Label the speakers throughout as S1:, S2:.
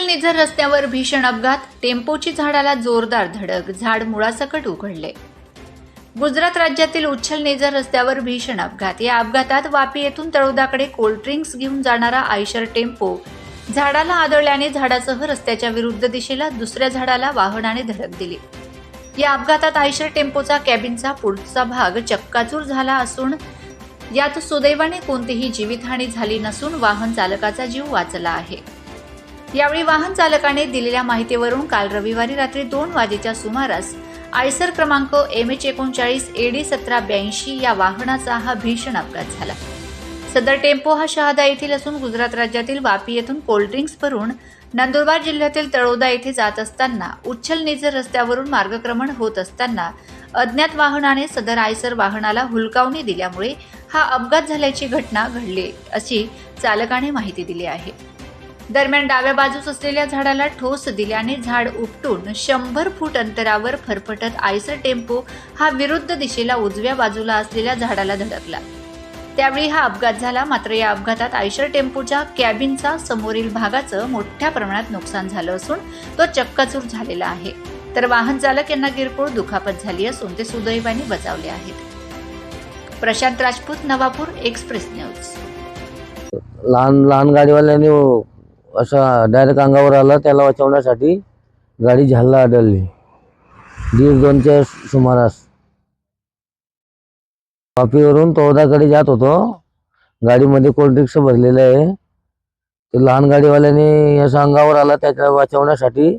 S1: निझर रस्त्यावर भीषण अपघात टेम्पोची झाडाला जोरदार धडक झाड मुळासकट उघडले. गुजरात राज्यातील उच्छल नेजर रस्त्यावर भीषण अपघात या अपघातात वापी येथून तळोदाकडे कोल्ड्रिंक्स घेऊन जाणारा आयशर टेम्पो झाडाला आदळल्याने झाडासह रस्त्याच्या विरुद्ध दिशेला दुसऱ्या झाडाला वाहनाने धडक दिली. या अपघातात आयशर टेम्पोचा कॅबिनचा पुढचा भाग चक्काचूर झाला असून यात सुदैवाने कोणतीही जीवितहानी झाली नसून वाहन चालकाचा जीव वाचला आहे. यावेळी वाहन चालकाने दिलेल्या माहितीवरून काल रविवारी रात्री दोन वाजेच्या सुमारास आयसर क्रमांक एम एच एकोणचाळीस एडी सतरा ब्याऐंशी या वाहनाचा हा भीषण अपघात झाला. सदर टेम्पो हा शहादा येथील असून गुजरात राज्यातील वापी येथून कोल्ड्रिंक्स भरून नंदुरबार जिल्ह्यातील तळोदा येथे जात असताना उच्छल निजर रस्त्यावरून मार्गक्रमण होत असताना अज्ञात वाहनाने सदर आयसर वाहनाला हुलकावणी दिल्यामुळे हा अपघात झाल्याची घटना घडली अशी चालकाने माहिती दिली आहे. दरम्यान डाव्या बाजूस असलेल्या झाडाला ठोस दिल्याने झाड उपटून शंभर फूट अंतरावर फरफटत आयसर टेम्पो हा विरुद्ध दिशेला उजव्या बाजूला असलेल्या झाडाला धडकला. त्यावेळी हा अपघात झाला. मात्र या अपघातात आयशर टेम्पोच्या कॅबिनचा समोरील भागाचं मोठ्या प्रमाणात नुकसान झालं असून तो चक्काचूर झालेला आहे. तर वाहन चालक यांना किरकोळ दुखापत झाली असून ते सुदैवाने बचावले आहेत. Prashant Rajput Navapur express news.
S2: लहान लहान गाडीवाल्यांनी असा डायरेक्ट अंगावर आला त्याला वाचवण्यासाठी गाडी झाडला आढळली. दीड दोनच्या सुमारास. वापीवरून तोदाकडे जात होतो. गाडीमध्ये कोल्ड्रिंक्स भरलेलं आहे. ते लहान गाडीवाल्याने असं अंगावर आला त्याच्या वाचवण्यासाठी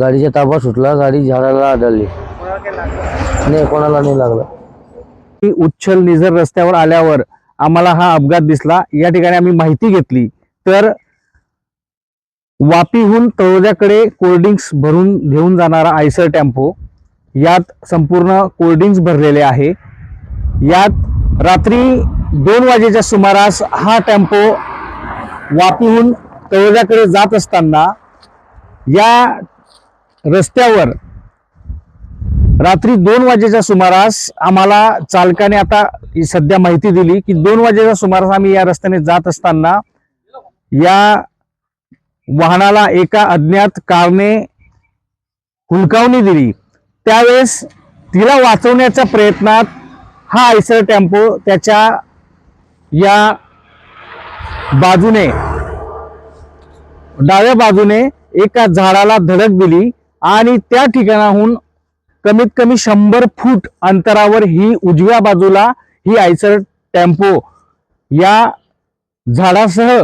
S2: गाडीच्या ताबा सुटला गाडी झाडाला आढळली. नाही कोणाला नाही लागला.
S3: उच्छल निझर रस्त्यावर आल्यावर आम्हाला हा अपघात दिसला. या ठिकाणी आम्ही माहिती घेतली. तर वापीहून तळोद्याकडे कोल्ड्रिंक्स भरून घेऊन जाणारा आयसर टेम्पो यात संपूर्ण कोल्ड्रिंक्स भरलेले आहे. यात रात्री दोन वाजेच्या सुमारास हा टेम्पो वापीहून तळोद्याकडे जात असताना या रस्त्यावर रात्री दोन वाजेच्या सुमारास आम्हाला चालकाने आता सध्या माहिती दिली की दोन वाजेच्या सुमारास आम्ही या रस्त्याने जात असताना या वाहनाला एका अज्ञात कारने हुलकावणी दिली. त्यावेळेस तिला वाचवण्याच्या प्रयत्नात हा आयसर टेम्पो त्याच्या या बाजूने डाव्या बाजूने एका झाडाला धडक दिली आणि त्या ठिकाणाहून कमीत कमी शंभर फूट अंतरावर ही उजव्या बाजूला ही आयसर टेम्पो या झाडासह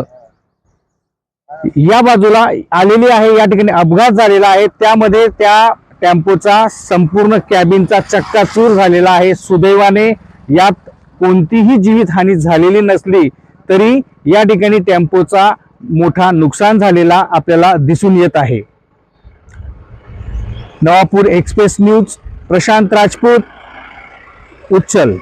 S3: या बाजूला आलेली आहे या ठिकाणी अपघात झालेला आहे. त्यामध्ये त्या टेम्पोचा संपूर्ण कॅबिनचा चक्काचूर झालेला आहे. सुदैवाने यात कोणतीही जीवितहानी झालेली नसली तरी या ठिकाणी टेम्पोचा मोठा नुकसान झालेला आपल्याला दिसून येत आहे. Navapur express news Prashant Rajput उच्चल.